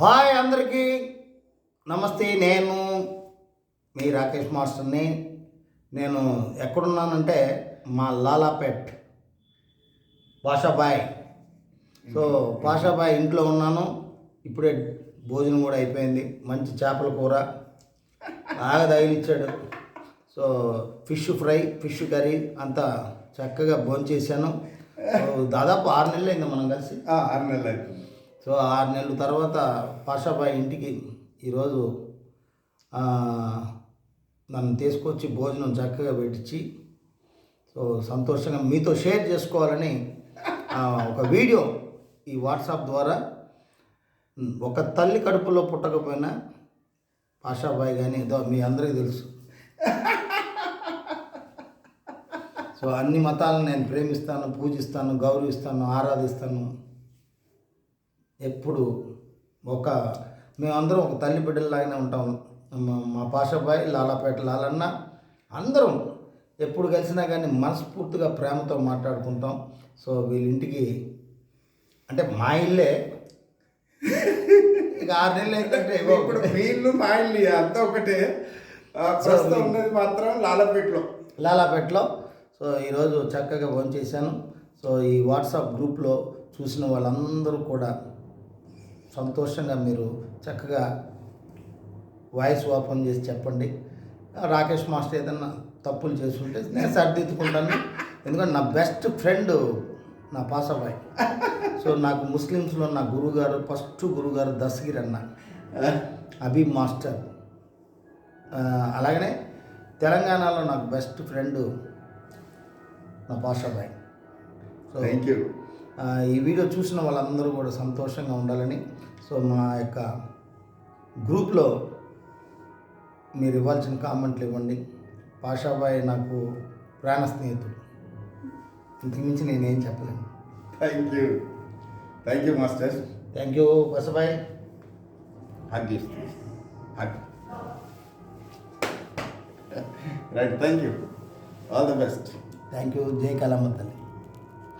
Hi అందరికీ. నమస్తే నేను మీ రాకేష్ మాస్టర్ని. నేను ఎక్కడున్నానంటే మా లాలాపేట్ పాషాబాయ్. సో పాషాబాయ్ ఇంట్లో ఉన్నాను. ఇప్పుడే భోజనం కూడా అయిపోయింది. మంచి చేపల కూర. బాగా తగిలిచ్చాడు. So fish fry fish curry అంతా చక్కగా భోంచేసాను దాదాపు ఆరు నెలలు అయింది మనం కలిసి. ఆరు నెలలు అయిపోయింది సో ఆరు నెలల తర్వాత పాషాబాయ్ ఇంటికి ఈరోజు నన్ను తీసుకొచ్చి భోజనం చక్కగా పెట్టించి సో సంతోషంగా మీతో షేర్ చేసుకోవాలని ఒక వీడియో ఈ వాట్సాప్ ద్వారా ఒక తల్లి కడుపులో పుట్టకపోయినా పాషాబాయ్ కానీ ఏదో మీ అందరికీ తెలుసు. సో అన్ని మతాలను నేను ప్రేమిస్తాను పూజిస్తాను గౌరవిస్తాను ఆరాధిస్తాను. ఎప్పుడు ఒక మేమందరం ఒక తల్లి బిడ్డలాగానే ఉంటాం. మా- పాషాబాయ్ లాలాపేట లాలన్న అందరం ఎప్పుడు కలిసినా కానీ మనస్ఫూర్తిగా ప్రేమతో మాట్లాడుకుంటాం. సో వీళ్ళింటికి అంటే మా ఇల్లే. ఇక ఆరు నెలలు ఏంటంటే ఇప్పుడు వీళ్ళు మా ఇల్లు అంతా ఒకటే. ప్రస్తుతం ఉన్నది మాత్రం లాలపేటలో. లాలాపేటలో. సో ఈరోజు చక్కగా భోంచేశాను సో ఈ వాట్సాప్ గ్రూప్లో చూసిన వాళ్ళందరూ కూడా సంతోషంగా మీరు చక్కగా వాయిస్ ఓపెన్ చేసి చెప్పండి. రాకేష్ మాస్టర్ ఏదన్నా తప్పులు చేస్తుంటే నేను సర్దిద్దుకుంటాను. ఎందుకంటే నా బెస్ట్ ఫ్రెండ్ నా పాసాబాయ్. సో నాకు ముస్లిమ్స్లో నా గురుగారు ఫస్ట్ గురుగారు దస్గిర్ అన్న. అబీ మాస్టర్. అలాగనే తెలంగాణలో నాకు బెస్ట్ ఫ్రెండ్ నా పాషాబాయ్ సో థ్యాంక్ యూ ఈ వీడియో చూసిన వాళ్ళందరూ కూడా సంతోషంగా ఉండాలని. సో మా యొక్క గ్రూప్లో మీరు ఇవ్వాల్సిన కామెంట్లు ఇవ్వండి. పాషాబాయ్ నాకు ప్రాణ స్నేహితుడు. ఇంతకుమించి నేనేం చెప్పలేను. Thank you thank you master thank you Basabhai. Hug hug right thank you all the best thank you జై కళామ తల్లి.